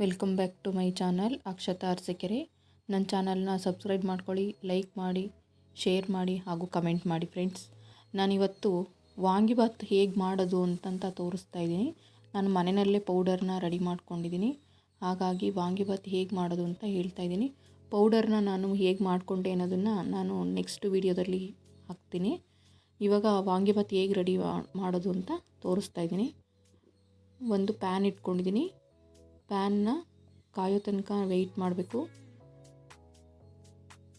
Welcome back to my channel Akshata Arsikere ನನ್ನ ಚಾನಲ್ನ subscribe ಮಾಡ್ಕೊಳ್ಳಿ ಲೈಕ್ ಮಾಡಿ ಶೇರ್ ಮಾಡಿ ಹಾಗೂ ಕಮೆಂಟ್ ಮಾಡಿ ಫ್ರೆಂಡ್ಸ್ ನಾನಿವತ್ತು ವಾಂಗಿಭಾತ್ ಹೇಗೆ ಮಾಡೋದು ಅಂತಂತ ತೋರಿಸ್ತಾ ಇದ್ದೀನಿ. ನಾನು ಮನೆಯಲ್ಲೇ ಪೌಡರ್ನ ರೆಡಿ ಮಾಡ್ಕೊಂಡಿದ್ದೀನಿ. ಹಾಗಾಗಿ ವಾಂಗಿಭಾತ್ ಹೇಗೆ ಮಾಡೋದು ಅಂತ ಹೇಳ್ತಾ ಇದ್ದೀನಿ. ಪೌಡರ್ನ ನಾನು ಹೇಗೆ ಮಾಡಿಕೊಂಡೆ ಅನ್ನೋದನ್ನು ನಾನು ನೆಕ್ಸ್ಟ್ ವಿಡಿಯೋದಲ್ಲಿ ಹಾಕ್ತೀನಿ. ಇವಾಗ ವಾಂಗಿಭಾತ್ ಹೇಗೆ ರೆಡಿ ಮಾಡೋದು ಅಂತ ತೋರಿಸ್ತಾ ಇದ್ದೀನಿ. ಒಂದು ಪ್ಯಾನ್ ಇಟ್ಕೊಂಡಿದ್ದೀನಿ. ಪ್ಯಾನ್ನ ಕಾಯೋ ತನಕ ವೆಯ್ಟ್ ಮಾಡಬೇಕು.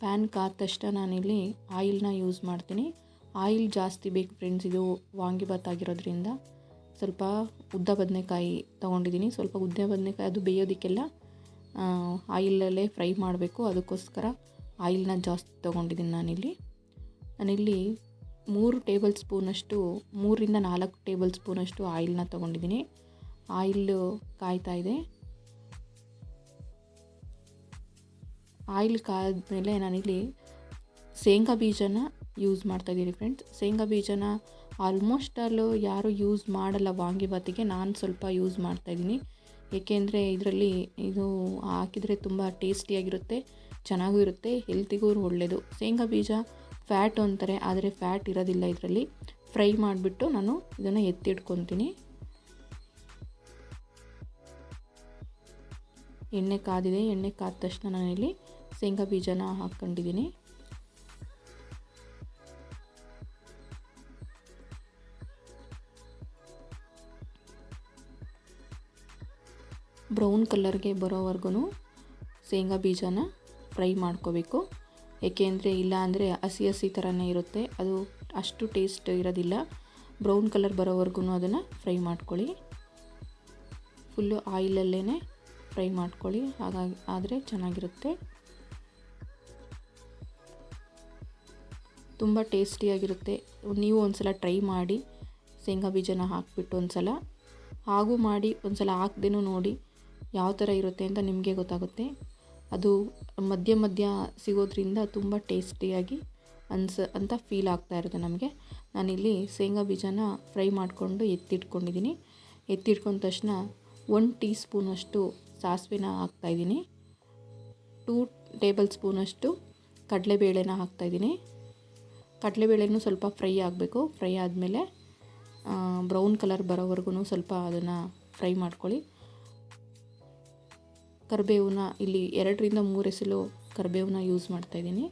ಪ್ಯಾನ್ ಕಾದ ತಕ್ಷಣ ನಾನಿಲ್ಲಿ ಆಯಿಲ್ನ ಯೂಸ್ ಮಾಡ್ತೀನಿ. ಆಯಿಲ್ ಜಾಸ್ತಿ ಬೇಕು ಫ್ರೆಂಡ್ಸ್ ಇದು ವಾಂಗಿಭಾತ್ ಆಗಿರೋದ್ರಿಂದ. ಸ್ವಲ್ಪ ಉದ್ದ ಬದನೆಕಾಯಿ ತೊಗೊಂಡಿದ್ದೀನಿ ಸ್ವಲ್ಪ ಉದ್ದ ಬದನೆಕಾಯಿ ಅದು ಬೇಯೋದಕ್ಕೆಲ್ಲ ಆಯಿಲಲ್ಲೇ ಫ್ರೈ ಮಾಡಬೇಕು. ಅದಕ್ಕೋಸ್ಕರ ಆಯಿಲ್ನ ಜಾಸ್ತಿ ತೊಗೊಂಡಿದ್ದೀನಿ ನಾನಿಲ್ಲಿ. ನಾನಿಲ್ಲಿ ಮೂರು ಟೇಬಲ್ ಸ್ಪೂನಷ್ಟು ಮೂರರಿಂದ ನಾಲ್ಕು ಟೇಬಲ್ ಸ್ಪೂನಷ್ಟು ಆಯಿಲ್ನ ತೊಗೊಂಡಿದ್ದೀನಿ ಆಯಿಲ್ ಕಾಯ್ತಾ ಇದೆ. ಆಯಿಲ್ ಕಾದ್ಮೇಲೆ ನಾನಿಲ್ಲಿ ಶೇಂಗಾ ಬೀಜನ ಯೂಸ್ ಮಾಡ್ತಾಯಿದ್ದೀನಿ ಫ್ರೆಂಡ್ಸ್ ಶೇಂಗಾ ಬೀಜನ ಆಲ್ಮೋಸ್ಟ್ ಅಲ್ಲೂ ಯಾರೂ ಯೂಸ್ ಮಾಡಲ್ಲ ವಾಂಗಿಭಾತಿಗೆ, ನಾನು ಸ್ವಲ್ಪ ಯೂಸ್ ಮಾಡ್ತಾಯಿದ್ದೀನಿ ಏಕೆಂದರೆ ಇದರಲ್ಲಿ ಇದು ಹಾಕಿದರೆ ತುಂಬ ಟೇಸ್ಟಿಯಾಗಿರುತ್ತೆ ಚೆನ್ನಾಗೂ ಇರುತ್ತೆ ಹೆಲ್ತಿಗೂ ಒಳ್ಳೆಯದು ಶೇಂಗಾ ಬೀಜ ಫ್ಯಾಟ್ ಅಂತಾರೆ, ಆದರೆ ಫ್ಯಾಟ್ ಇರೋದಿಲ್ಲ ಇದರಲ್ಲಿ. ಫ್ರೈ ಮಾಡಿಬಿಟ್ಟು ನಾನು ಇದನ್ನು ಎತ್ತಿಟ್ಕೊತೀನಿ. ಎಣ್ಣೆ ಕಾದಿದೆ, ಎಣ್ಣೆ ಕಾದ ತಕ್ಷಣ ನಾನಿಲ್ಲಿ ಶೇಂಗಾ ಬೀಜನ ಹಾಕ್ಕೊಂಡಿದ್ದೀನಿ ಬ್ರೌನ್ ಕಲರ್ಗೆ ಬರೋವರೆಗೂ ಶೇಂಗಾ ಬೀಜನ ಫ್ರೈ ಮಾಡ್ಕೋಬೇಕು. ಏಕೆಂದರೆ ಇಲ್ಲ ಅಂದರೆ ಹಸಿ ಹಸಿ ಥರನೇ ಇರುತ್ತೆ. ಅದು ಅಷ್ಟು ಟೇಸ್ಟ್ ಇರೋದಿಲ್ಲ. ಬ್ರೌನ್ ಕಲರ್ ಬರೋವರೆಗೂ ಅದನ್ನು ಫ್ರೈ ಮಾಡ್ಕೊಳ್ಳಿ. ಫುಲ್ಲು ಆಯಿಲಲ್ಲೇ ಫ್ರೈ ಮಾಡ್ಕೊಳ್ಳಿ. ಹಾಗಾಗಿ ಆದರೆ ಚೆನ್ನಾಗಿರುತ್ತೆ. ತುಂಬ ಟೇಸ್ಟಿಯಾಗಿರುತ್ತೆ. ನೀವು ಒಂದು ಸಲ ಟ್ರೈ ಮಾಡಿ. ಶೇಂಗಾ ಬೀಜನ ಹಾಕಿಬಿಟ್ಟು ಒಂದು ಸಲ ಹಾಗೂ ಮಾಡಿ ಒಂದು ಸಲ ಹಾಕ್ದೇನೂ ನೋಡಿ ಯಾವ ಥರ ಇರುತ್ತೆ ಅಂತ ನಿಮಗೆ ಗೊತ್ತಾಗುತ್ತೆ. ಅದು ಮಧ್ಯ ಮಧ್ಯ ಸಿಗೋದ್ರಿಂದ ತುಂಬ ಟೇಸ್ಟಿಯಾಗಿ ಅನ್ಸ ಅಂತ ಫೀಲ್ ಆಗ್ತಾ ಇರುತ್ತೆ ನಮಗೆ. ನಾನಿಲ್ಲಿ ಶೇಂಗಾ ಬೀಜನ ಫ್ರೈ ಮಾಡಿಕೊಂಡು ಎತ್ತಿಟ್ಕೊಂಡಿದ್ದೀನಿ. ಎತ್ತಿಟ್ಕೊಂಡ ತಕ್ಷಣ ಒನ್ ಟೀ ಸ್ಪೂನಷ್ಟು ಸಾಸಿವೆನ ಹಾಕ್ತಾಯಿದ್ದೀನಿ ಟೂ ಟೇಬಲ್ ಸ್ಪೂನಷ್ಟು ಕಡಲೆಬೇಳೆನ ಹಾಕ್ತಾಯಿದ್ದೀನಿ ಕಡಲೆಬೇಳೆನೂ ಸ್ವಲ್ಪ ಫ್ರೈ ಆಗಬೇಕು. ಫ್ರೈ ಆದಮೇಲೆ ಬ್ರೌನ್ ಕಲರ್ ಬರೋವರೆಗೂ ಸ್ವಲ್ಪ ಅದನ್ನು ಫ್ರೈ ಮಾಡ್ಕೊಳ್ಳಿ. ಕರಿಬೇವನ್ನ ಇಲ್ಲಿ ಎರಡರಿಂದ ಮೂರು ಎಸಲು ಕರಿಬೇವನ್ನ ಯೂಸ್ ಮಾಡ್ತಾಯಿದ್ದೀನಿ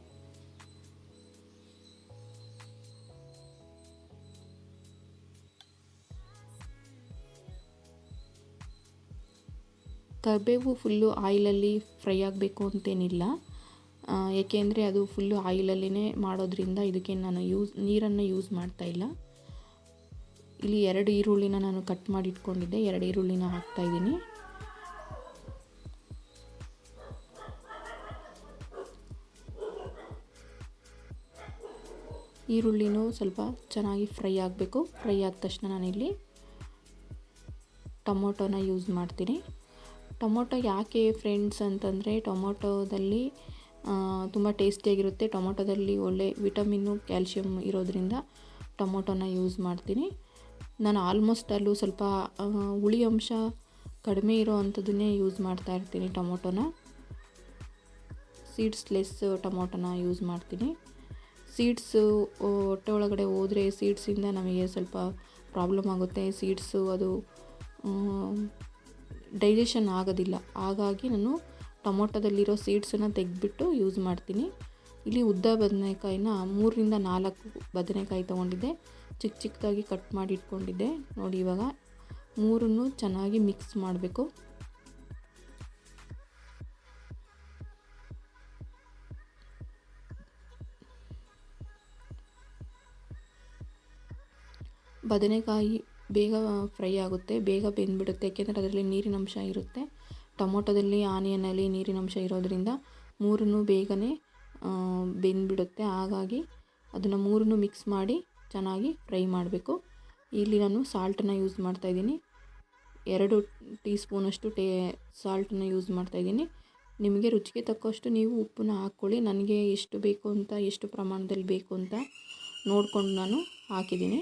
ಕರಿಬೇವು ಫುಲ್ಲು ಆಯಿಲಲ್ಲಿ ಫ್ರೈ ಆಗಬೇಕು ಅಂತೇನಿಲ್ಲ. ಏಕೆಂದರೆ ಅದು ಫುಲ್ಲು ಆಯಿಲಲ್ಲೇ ಮಾಡೋದ್ರಿಂದ ಇದಕ್ಕೆ ನಾನು ಯೂಸ್ ನೀರನ್ನು ಯೂಸ್ ಮಾಡ್ತಾ ಇಲ್ಲ. ಇಲ್ಲಿ ಎರಡು ಈರುಳ್ಳಿನ ನಾನು ಕಟ್ ಮಾಡಿ ಇಟ್ಕೊಂಡಿದ್ದೆ. ಎರಡು ಈರುಳ್ಳಿನ ಹಾಕ್ತಾಯಿದ್ದೀನಿ ಈರುಳ್ಳಿನೂ ಸ್ವಲ್ಪ ಚೆನ್ನಾಗಿ ಫ್ರೈ ಆಗಬೇಕು. ಫ್ರೈ ಆದ ತಕ್ಷಣ ನಾನಿಲ್ಲಿ ಟೊಮೊಟೊನ ಯೂಸ್ ಮಾಡ್ತೀನಿ. ಟೊಮೊಟೊ ಯಾಕೆ ಫ್ರೆಂಡ್ಸ್ ಅಂತಂದರೆ ಟೊಮೊಟೊದಲ್ಲಿ ತುಂಬ ಟೇಸ್ಟಿಯಾಗಿರುತ್ತೆ ಟೊಮೊಟೊದಲ್ಲಿ ಒಳ್ಳೆ ವಿಟಮಿನ್ನು ಕ್ಯಾಲ್ಶಿಯಮ್ ಇರೋದ್ರಿಂದ ಟೊಮೊಟೊನ ಯೂಸ್ ಮಾಡ್ತೀನಿ. ನಾನು ಆಲ್ಮೋಸ್ಟ್ ಅಲ್ಲೂ ಸ್ವಲ್ಪ ಹುಳಿ ಅಂಶ ಕಡಿಮೆ ಇರೋ ಅಂಥದ್ದನ್ನೇ ಯೂಸ್ ಮಾಡ್ತಾ ಇರ್ತೀನಿ ಟೊಮೊಟೊನ. ಸೀಡ್ಸ್ಲೆಸ್ ಟೊಮೊಟೊನ ಯೂಸ್ ಮಾಡ್ತೀನಿ. ಸೀಡ್ಸು ಹೊಟ್ಟೆ ಒಳಗಡೆ ಹೋದರೆ ಸೀಡ್ಸಿಂದ ನಮಗೆ ಸ್ವಲ್ಪ ಪ್ರಾಬ್ಲಮ್ ಆಗುತ್ತೆ. ಸೀಡ್ಸು ಅದು ಡೈಜೆಷನ್ ಆಗೋದಿಲ್ಲ. ಹಾಗಾಗಿ ನಾನು ಟೊಮೊಟೊದಲ್ಲಿರೋ ಸೀಡ್ಸನ್ನು ತೆಗೆದ್ಬಿಟ್ಟು ಯೂಸ್ ಮಾಡ್ತೀನಿ. ಇಲ್ಲಿ ಉದ್ದ ಬದನೆಕಾಯಿನ ಮೂರರಿಂದ ನಾಲ್ಕು ಬದನೆಕಾಯಿ ತೊಗೊಂಡಿದ್ದೆ. ಚಿಕ್ಕ ಚಿಕ್ಕದಾಗಿ ಕಟ್ ಮಾಡಿ ಇಟ್ಕೊಂಡಿದ್ದೆ. ನೋಡಿ ಇವಾಗ ಮೂರನ್ನು ಚೆನ್ನಾಗಿ ಮಿಕ್ಸ್ ಮಾಡಬೇಕು. ಬದನೆಕಾಯಿ ಬೇಗ ಫ್ರೈ ಆಗುತ್ತೆ. ಬೇಗ ಬೆಂದ್ಬಿಡುತ್ತೆ. ಏಕೆಂದರೆ ಅದರಲ್ಲಿ ನೀರಿನ ಅಂಶ ಇರುತ್ತೆ. ಟೊಮೊಟೊದಲ್ಲಿ, ಆನಿಯನಲ್ಲಿ ನೀರಿನ ಅಂಶ ಇರೋದರಿಂದ ಮೂರನ್ನು ಬೇಗನೆ ಬೆಂದ್ಬಿಡುತ್ತೆ. ಹಾಗಾಗಿ ಅದನ್ನು ಮೂರನ್ನು ಮಿಕ್ಸ್ ಮಾಡಿ ಚೆನ್ನಾಗಿ ಫ್ರೈ ಮಾಡಬೇಕು. ಇಲ್ಲಿ ನಾನು ಸಾಲ್ಟನ್ನು ಯೂಸ್ ಮಾಡ್ತಾಯಿದ್ದೀನಿ ಎರಡು ಟೀ ಸ್ಪೂನಷ್ಟು ಟೇ, ಸಾಲ್ಟನ್ನು ಯೂಸ್ ಮಾಡ್ತಾಯಿದ್ದೀನಿ ನಿಮಗೆ ರುಚಿಗೆ ತಕ್ಕಷ್ಟು ನೀವು ಉಪ್ಪನ್ನ ಹಾಕ್ಕೊಳ್ಳಿ. ನನಗೆ ಎಷ್ಟು ಬೇಕು ಅಂತ, ಎಷ್ಟು ಪ್ರಮಾಣದಲ್ಲಿ ಬೇಕು ಅಂತ ನೋಡಿಕೊಂಡು ನಾನು ಹಾಕಿದ್ದೀನಿ.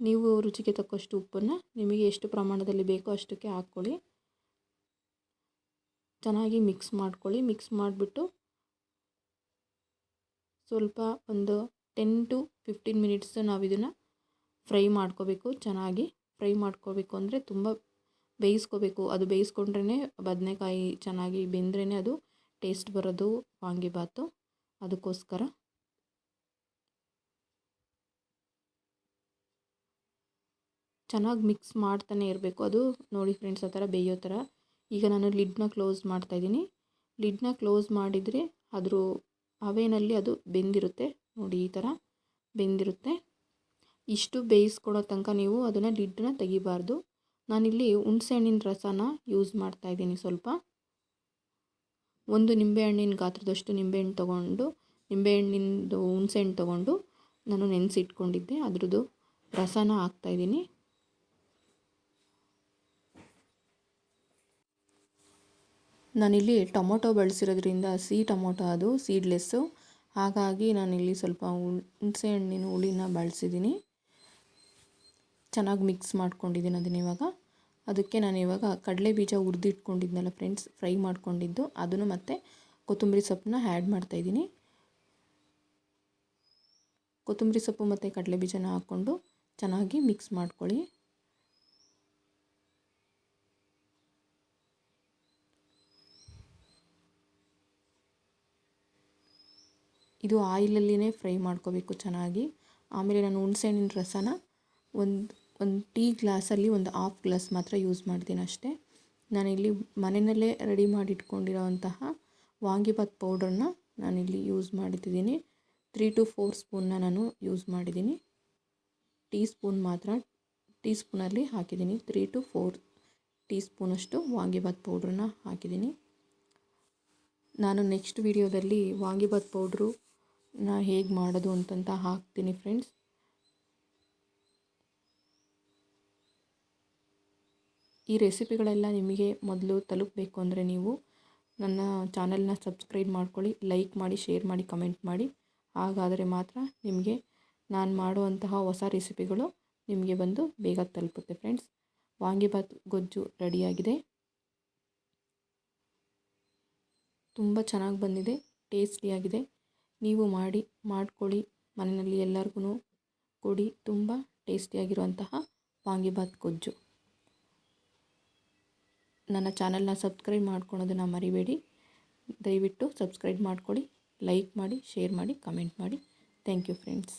ನೀವು ರುಚಿಗೆ ತಕ್ಕಷ್ಟು ಉಪ್ಪನ್ನು, ನಿಮಗೆ ಎಷ್ಟು ಪ್ರಮಾಣದಲ್ಲಿ ಬೇಕೋ ಅಷ್ಟಕ್ಕೆ ಹಾಕ್ಕೊಳ್ಳಿ. ಚೆನ್ನಾಗಿ ಮಿಕ್ಸ್ ಮಾಡ್ಕೊಳ್ಳಿ. ಮಿಕ್ಸ್ ಮಾಡಿಬಿಟ್ಟು ಸ್ವಲ್ಪ ಒಂದು ಟೆನ್ ಟು ಫಿಫ್ಟೀನ್ ಮಿನಿಟ್ಸ್ ನಾವು ಇದನ್ನು ಫ್ರೈ ಮಾಡ್ಕೋಬೇಕು. ಚೆನ್ನಾಗಿ ಫ್ರೈ ಮಾಡ್ಕೋಬೇಕು ಅಂದರೆ ತುಂಬ ಬೇಯಿಸ್ಕೋಬೇಕು. ಅದು ಬೇಯಿಸ್ಕೊಂಡ್ರೇ ಬದನೆಕಾಯಿ ಚೆನ್ನಾಗಿ ಬೆಂದ್ರೇ ಅದು ಟೇಸ್ಟ್ ಬರೋದು ವಾಂಗಿಬಾತು ಅದಕ್ಕೋಸ್ಕರ ಚೆನ್ನಾಗಿ ಮಿಕ್ಸ್ ಮಾಡ್ತಾನೆ ಇರಬೇಕು. ಅದು ನೋಡಿ ಫ್ರೆಂಡ್ಸ್ ಆ ಥರ ಬೇಯೋ ಥರ ಈಗ ನಾನು ಲಿಡ್ನ ಕ್ಲೋಸ್ ಮಾಡ್ತಾಯಿದ್ದೀನಿ ಲಿಡ್ನ ಕ್ಲೋಸ್ ಮಾಡಿದರೆ ಅದ್ರ ಅವೇನಲ್ಲಿ ಅದು ಬೆಂದಿರುತ್ತೆ. ನೋಡಿ ಈ ಥರ ಬೆಂದಿರುತ್ತೆ. ಇಷ್ಟು ಬೇಯಿಸ್ಕೊಡೋ ತನಕ ನೀವು ಅದನ್ನು ಲಿಡ್ಡನ್ನ ತೆಗಿಬಾರ್ದು. ನಾನಿಲ್ಲಿ ಹುಣಸೆಹಣ್ಣಿನ ರಸನ ಯೂಸ್ ಮಾಡ್ತಾಯಿದ್ದೀನಿ ಸ್ವಲ್ಪ. ಒಂದು ನಿಂಬೆಹಣ್ಣಿನ ಗಾತ್ರದಷ್ಟು ನಿಂಬೆಹಣ್ಣು ತೊಗೊಂಡು, ನಿಂಬೆಹಣ್ಣಿಂದು ಹುಣಸೆಹಣ್ಣು ತೊಗೊಂಡು ನಾನು ನೆನೆಸಿಟ್ಕೊಂಡಿದ್ದೆ. ಅದ್ರದ್ದು ರಸನ ಹಾಕ್ತಾಯಿದ್ದೀನಿ ನಾನಿಲ್ಲಿ ಟೊಮೊಟೊ ಬಳಸಿರೋದ್ರಿಂದ ಸಿಹಿ ಟೊಮೊಟೊ ಅದು, ಸೀಡ್ಲೆಸ್ಸು. ಹಾಗಾಗಿ ನಾನಿಲ್ಲಿ ಸ್ವಲ್ಪ ಹುಣಸೆ ಹಣ್ಣಿನ ಹುಳಿನ ಬಳಸಿದ್ದೀನಿ. ಚೆನ್ನಾಗಿ ಮಿಕ್ಸ್ ಮಾಡ್ಕೊಂಡಿದ್ದೀನಿ ಅದನ್ನ ಇವಾಗ. ಅದಕ್ಕೆ ನಾನು ಇವಾಗ ಕಡಲೆ ಬೀಜ ಹುರಿದಿಟ್ಕೊಂಡಿದ್ನಲ್ಲ ಫ್ರೆಂಡ್ಸ್, ಫ್ರೈ ಮಾಡ್ಕೊಂಡಿದ್ದು. ಅದನ್ನು ಮತ್ತು ಕೊತ್ತಂಬರಿ ಸೊಪ್ಪನ್ನ ಆ್ಯಡ್ ಮಾಡ್ತಾಯಿದ್ದೀನಿ ಕೊತ್ತಂಬರಿ ಸೊಪ್ಪು ಮತ್ತು ಕಡಲೆ ಬೀಜನ ಹಾಕ್ಕೊಂಡು ಚೆನ್ನಾಗಿ ಮಿಕ್ಸ್ ಮಾಡ್ಕೊಳ್ಳಿ. ಇದು ಆಯಿಲಲ್ಲಿನೇ ಫ್ರೈ ಮಾಡ್ಕೋಬೇಕು ಚೆನ್ನಾಗಿ. ಆಮೇಲೆ ನಾನು ಹುಣಸೆಹಣ್ಣಿನ ರಸನ ಒಂದು ಒಂದು ಟೀ ಗ್ಲಾಸಲ್ಲಿ ಒಂದು ಹಾಫ್ ಗ್ಲಾಸ್ ಮಾತ್ರ ಯೂಸ್ ಮಾಡ್ತೀನಿ ಅಷ್ಟೇ. ನಾನಿಲ್ಲಿ ಮನೆಯಲ್ಲೇ ರೆಡಿ ಮಾಡಿ ಇಟ್ಕೊಂಡಿರೋವಂತಹ ವಾಂಗಿಬಾತ್ ಪೌಡ್ರನ್ನ ನಾನಿಲ್ಲಿ ಯೂಸ್ ಮಾಡಿದ್ದೀನಿ ತ್ರೀ ಟು ಫೋರ್ ಸ್ಪೂನ್ನ ನಾನು ಯೂಸ್ ಮಾಡಿದ್ದೀನಿ. ಟೀ ಸ್ಪೂನ್ ಮಾತ್ರ, ಟೀ ಸ್ಪೂನಲ್ಲಿ ಹಾಕಿದ್ದೀನಿ. ತ್ರೀ ಟು ಫೋರ್ ಟೀ ಸ್ಪೂನಷ್ಟು ವಾಂಗಿಭಾತ್ ಪೌಡ್ರನ್ನ ಹಾಕಿದ್ದೀನಿ. ನಾನು ನೆಕ್ಸ್ಟ್ ವಿಡಿಯೋದಲ್ಲಿ ವಾಂಗಿಭಾತ್ ಪೌಡ್ರು ನಾ ಹೇಗೆ ಮಾಡೋದು ಅಂತಂತ ಹಾಕ್ತೀನಿ ಫ್ರೆಂಡ್ಸ್ ಈ ರೆಸಿಪಿಗಳೆಲ್ಲ ನಿಮಗೆ ಮೊದಲು ತಲುಪಬೇಕು ಅಂದರೆ ನೀವು ನನ್ನ ಚಾನಲ್ನ ಸಬ್ಸ್ಕ್ರೈಬ್ ಮಾಡ್ಕೊಳ್ಳಿ ಲೈಕ್ ಮಾಡಿ ಶೇರ್ ಮಾಡಿ ಕಮೆಂಟ್ ಮಾಡಿ. ಹಾಗಾದರೆ ಮಾತ್ರ ನಿಮಗೆ ನಾನು ಮಾಡುವಂತಹ ಹೊಸ ರೆಸಿಪಿಗಳು ನಿಮಗೆ ಬಂದು ಬೇಗ ತಲುಪುತ್ತೆ ಫ್ರೆಂಡ್ಸ್ ವಾಂಗಿಬಾತ್ ಗೊಜ್ಜು ರೆಡಿಯಾಗಿದೆ ತುಂಬ ಚೆನ್ನಾಗಿ ಬಂದಿದೆ ಟೇಸ್ಟಿಯಾಗಿದೆ ನೀವು ಮಾಡಿ, ಮಾಡಿಕೊಳ್ಳಿ. ಮನೆಯಲ್ಲಿ ಎಲ್ಲರಿಗೂ ಕೊಡಿ. ತುಂಬ ಟೇಸ್ಟಿಯಾಗಿರುವಂತಹ ವಾಂಗಿಬಾತ್ ಗೊಜ್ಜು. ನನ್ನ ಚಾನಲ್ನ ಸಬ್ಸ್ಕ್ರೈಬ್ ಮಾಡ್ಕೊಳೋದನ್ನು ಮರಿಬೇಡಿ. ದಯವಿಟ್ಟು ಸಬ್ಸ್ಕ್ರೈಬ್ ಮಾಡ್ಕೊಳ್ಳಿ. ಲೈಕ್ ಮಾಡಿ, ಶೇರ್ ಮಾಡಿ, ಕಮೆಂಟ್ ಮಾಡಿ. Thank you friends.